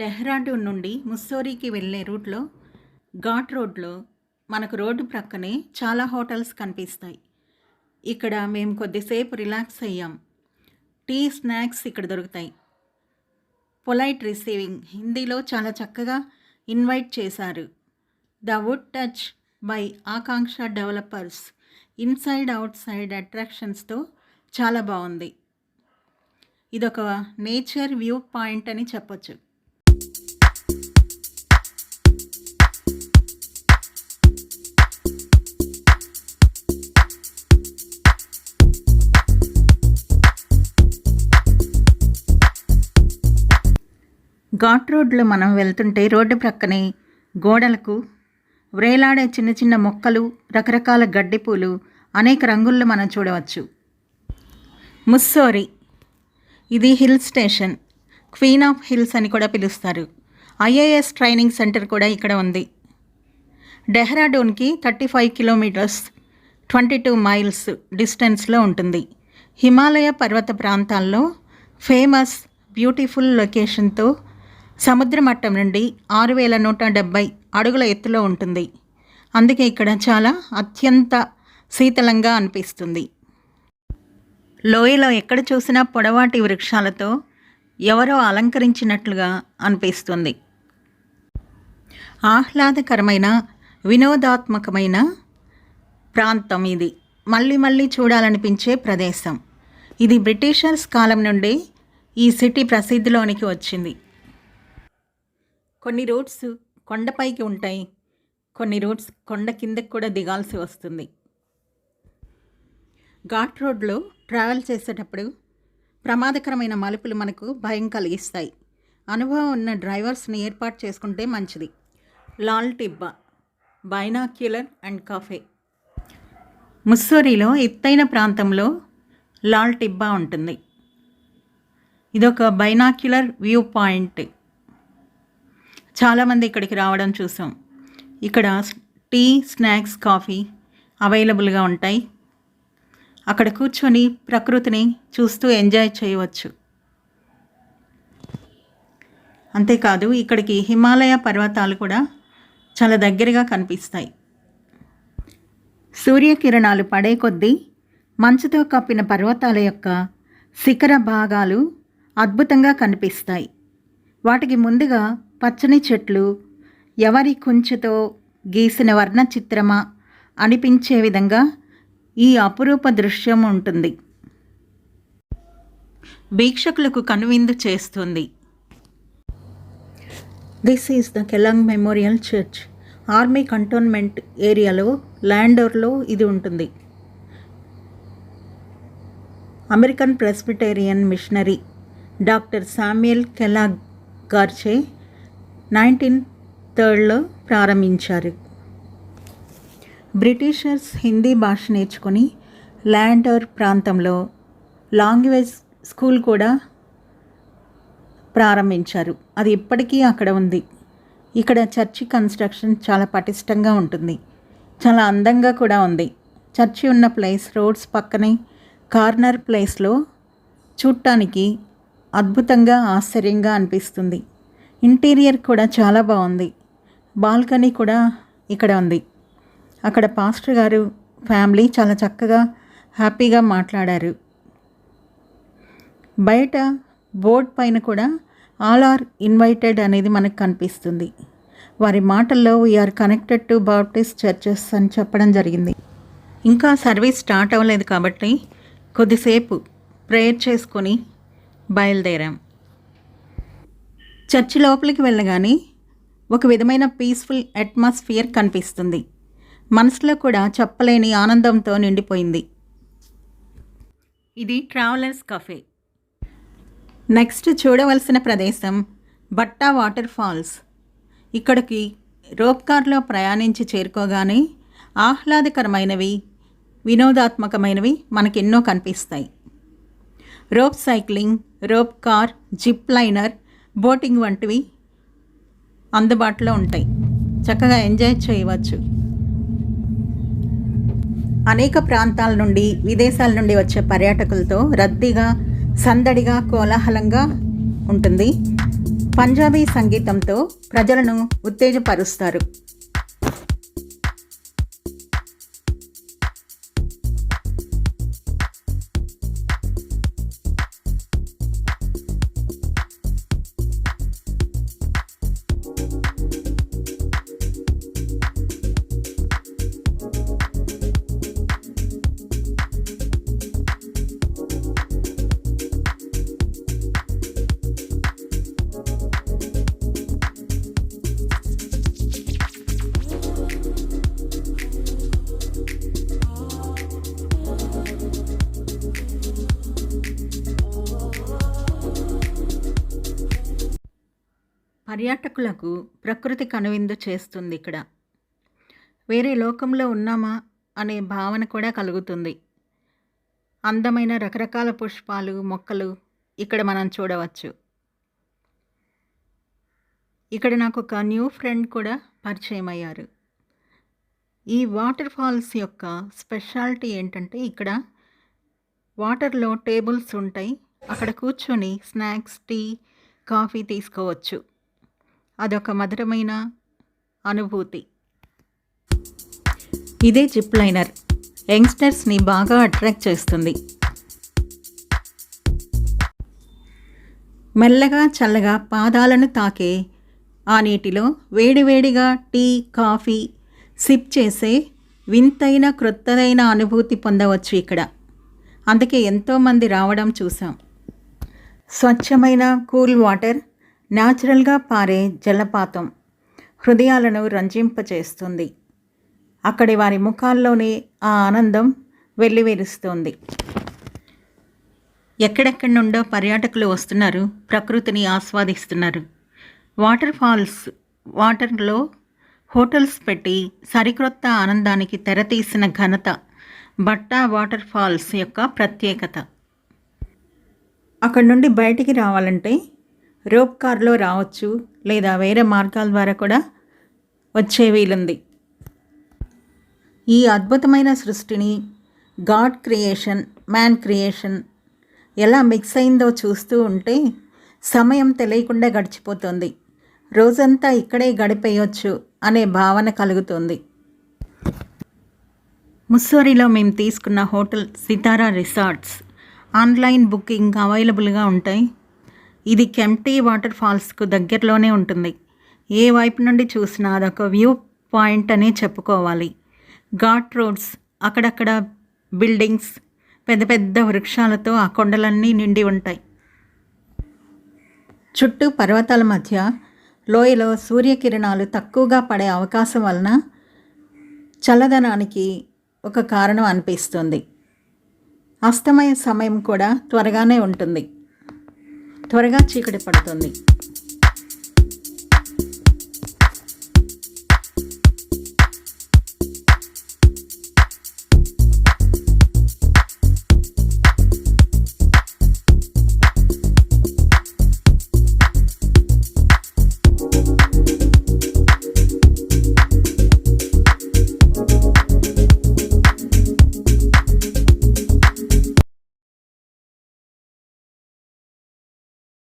డెహ్రాడూన్ నుండి ముస్సోరీకి వెళ్ళే రూట్లో ఘాట్ రోడ్లో మనకు రోడ్డు ప్రక్కనే చాలా హోటల్స్ కనిపిస్తాయి. ఇక్కడ మేము కొద్దిసేపు రిలాక్స్ అయ్యాం. టీ స్నాక్స్ ఇక్కడ దొరుకుతాయి. పొలైట్ రిసీవింగ్ హిందీలో చాలా చక్కగా ఇన్వైట్ చేశారు. The wood touch by Akanksha developers inside outside అట్రాక్షన్స్తో చాలా బాగుంది. ఇదొక నేచర్ వ్యూ పాయింట్ అని చెప్పొచ్చు. ఘాట్ రోడ్లో మనం వెళ్తుంటే రోడ్డు ప్రక్కనే గోడలకు వ్రేలాడే చిన్న చిన్న మొక్కలు రకరకాల గడ్డిపూలు అనేక రంగుల్లో మనం చూడవచ్చు. ముస్సోరి. ఇది hill station. Queen of hills అని కూడా పిలుస్తారు. ఐఏఎస్ ట్రైనింగ్ సెంటర్ కూడా ఇక్కడ ఉంది. డెహ్రాడూన్కి thirty five kilometres twenty two miles డిస్టెన్స్లో ఉంటుంది. హిమాలయ పర్వత ప్రాంతాల్లో ఫేమస్ బ్యూటిఫుల్ లొకేషన్తో సముద్ర మట్టం నుండి ఆరు వేల నూట డెబ్బై అడుగుల ఎత్తులో ఉంటుంది. అందుకే ఇక్కడ చాలా అత్యంత శీతలంగా అనిపిస్తుంది. లోయలో ఎక్కడ చూసినా పొడవాటి వృక్షాలతో ఎవరో అలంకరించినట్లుగా అనిపిస్తుంది. ఆహ్లాదకరమైన వినోదాత్మకమైన ప్రాంతం ఇది. మళ్ళీ మళ్ళీ చూడాలనిపించే ప్రదేశం. ఇది బ్రిటిషర్స్ కాలం నుండి ఈ సిటీ ప్రసిద్ధిలోనికి వచ్చింది. కొన్ని రూట్స్ కొండపైకి ఉంటాయి. కొన్ని రూట్స్ కొండ కిందకి కూడా దిగాల్సి వస్తుంది. ఘాట్ రోడ్లో ట్రావెల్ చేసేటప్పుడు ప్రమాదకరమైన మలుపులు మనకు భయం కలిగిస్తాయి. అనుభవం ఉన్న డ్రైవర్స్ని ఏర్పాటు చేసుకుంటే మంచిది. Lal Tibba binocular and cafe. ముస్సోరీలో ఎత్తైన ప్రాంతంలో లాల్ టిబ్బా ఉంటుంది. ఇదొక బైనాక్యులర్ వ్యూ పాయింట్. చాలామంది ఇక్కడికి రావడం చూసాం. ఇక్కడ టీ స్నాక్స్ కాఫీ అవైలబుల్గా ఉంటాయి. అక్కడ కూర్చొని ప్రకృతిని చూస్తూ ఎంజాయ్ చేయవచ్చు. అంతేకాదు ఇక్కడికి హిమాలయ పర్వతాలు కూడా చాలా దగ్గరగా కనిపిస్తాయి. సూర్యకిరణాలు పడే కొద్దీ మంచుతో కప్పిన పర్వతాల యొక్క శిఖర భాగాలు అద్భుతంగా కనిపిస్తాయి. వాటికి ముందుగా పచ్చని చెట్లు ఎవరి కుంచుతో గీసిన వర్ణ చిత్రమా అనిపించే విధంగా ఈ అపురూప దృశ్యం ఉంటుంది. వీక్షకులకు కనువిందు చేస్తుంది. This is the Kellogg memorial church army cantonment ఏరియాలో ల్యాండోర్లో ఇది ఉంటుంది. American Presbyterian missionary doctor Samuel Kellogg గార్చే nineteen థర్డ్లో ప్రారంభించారు. బ్రిటిషర్స్ హిందీ భాష నేర్చుకొని ల్యాండర్ ప్రాంతంలో లాంగ్వేజ్ స్కూల్ కూడా ప్రారంభించారు. అది ఇప్పటికీ అక్కడ ఉంది. ఇక్కడ చర్చి కన్స్ట్రక్షన్ చాలా పటిష్టంగా ఉంటుంది. చాలా అందంగా కూడా ఉంది. చర్చి ఉన్న ప్లేస్ రోడ్స్ పక్కనే కార్నర్ ప్లేస్లో చూడటానికి అద్భుతంగా ఆశ్చర్యంగా అనిపిస్తుంది. ఇంటీరియర్ కూడా చాలా బాగుంది. బాల్కనీ కూడా ఇక్కడ ఉంది. అక్కడ పాస్టర్ గారు ఫ్యామిలీ చాలా చక్కగా హ్యాపీగా మాట్లాడారు. బయట బోర్డ్ పైన కూడా ఆల్ ఆర్ ఇన్వైటెడ్ అనేది మనకు కనిపిస్తుంది. వారి మాటల్లో we are connected to Baptist churches అని చెప్పడం జరిగింది. ఇంకా సర్వీస్ స్టార్ట్ అవ్వలేదు కాబట్టి కొద్దిసేపు ప్రేయర్ చేసుకొని బయలుదేరాం. చర్చి లోపలికి వెళ్ళగానే ఒక విధమైన పీస్ఫుల్ అట్మాస్ఫియర్ కనిపిస్తుంది. మనసులో కూడా చెప్పలేని ఆనందంతో నిండిపోయింది. ఇది ట్రావెలర్స్ కఫే నెక్స్ట్ చూడవలసిన ప్రదేశం బట్టా వాటర్ ఫాల్స్ ఇక్కడికి రోప్ కార్లో ప్రయాణించి చేరుకోగానే ఆహ్లాదకరమైనవి వినోదాత్మకమైనవి మనకెన్నో కనిపిస్తాయి. Rope cycling rope car zip liner boating వంటివి అందుబాటులో ఉంటాయి. చక్కగా ఎంజాయ్ చేయవచ్చు. అనేక ప్రాంతాల నుండి విదేశాల నుండి వచ్చే పర్యాటకులతో రద్దీగా సందడిగా కోలాహలంగా ఉంటుంది. పంజాబీ సంగీతంతో ప్రజలను ఉత్తేజపరుస్తారు. పర్యాటకులకు ప్రకృతి కనువిందు చేస్తుంది ఇక్కడ. వేరే లోకంలో ఉన్నామా అనే భావన కూడా కలుగుతుంది. అందమైన రకరకాల పుష్పాలు మొక్కలు ఇక్కడ మనం చూడవచ్చు. ఇక్కడ నాకు ఒక న్యూ ఫ్రెండ్ కూడా పరిచయం అయ్యారు ఈ వాటర్ ఫాల్స్ యొక్క స్పెషాలిటీ ఏంటంటే ఇక్కడ వాటర్లో టేబుల్స్ ఉంటాయి. అక్కడ కూర్చొని స్నాక్స్ టీ కాఫీ తీసుకోవచ్చు. అదొక మధురమైన అనుభూతి. ఇదే జిప్ లైనర్. యంగ్స్టర్స్ని బాగా అట్రాక్ట్ చేస్తుంది. మెల్లగా చల్లగా పాదాలను తాకే ఆ నీటిలో వేడివేడిగా టీ కాఫీ సిప్ చేసే వింతైన క్రొత్తదైన అనుభూతి పొందవచ్చు ఇక్కడ. అందుకే ఎంతోమంది రావడం చూసాం స్వచ్ఛమైన కూల్ వాటర్ న్యాచురల్గా పారే జలపాతం హృదయాలను రంజింపచేస్తుంది అక్కడి వారి ముఖాల్లోనే ఆ ఆనందం వెల్లివిరుస్తోంది. ఎక్కడెక్కడి నుండో పర్యాటకులు వస్తున్నారు ప్రకృతిని ఆస్వాదిస్తున్నారు. వాటర్ ఫాల్స్ వాటర్లో హోటల్స్ పెట్టి సరికొత్త ఆనందానికి తెరతీసిన ఘనత బట్టా వాటర్ ఫాల్స్ యొక్క ప్రత్యేకత. అక్కడి నుండి బయటికి రావాలంటే రోప్ కార్లో రావచ్చు లేదా వేరే మార్గాల ద్వారా కూడా వచ్చే వీలుంది. ఈ అద్భుతమైన సృష్టిని గాడ్ క్రియేషన్ మ్యాన్ క్రియేషన్ ఎలా మిక్స్ అయిందో చూస్తూ ఉంటే సమయం తెలియకుండా గడిచిపోతుంది. రోజంతా ఇక్కడే గడిపేయొచ్చు అనే భావన కలుగుతుంది. ముస్సోరిలో మేము తీసుకున్న hotel Sitara resorts. Online booking అవైలబుల్గా ఉంటాయి. ఇది కెంప్టీ వాటర్ ఫాల్స్కు దగ్గరలోనే ఉంటుంది. ఏ వైపు నుండి చూసినా అదొక వ్యూ పాయింట్ అనే చెప్పుకోవాలి. ఘాట్ రోడ్స్ అక్కడక్కడ బిల్డింగ్స్ పెద్ద పెద్ద వృక్షాలతో ఆ కొండలన్నీ నిండి ఉంటాయి. చుట్టూ పర్వతాల మధ్య లోయలో సూర్యకిరణాలు తక్కువగా పడే అవకాశం వలన చల్లదనానికి ఒక కారణం అనిపిస్తుంది. అస్తమయ సమయం కూడా త్వరగానే ఉంటుంది. త్వరగా చీకటి పడుతుంది.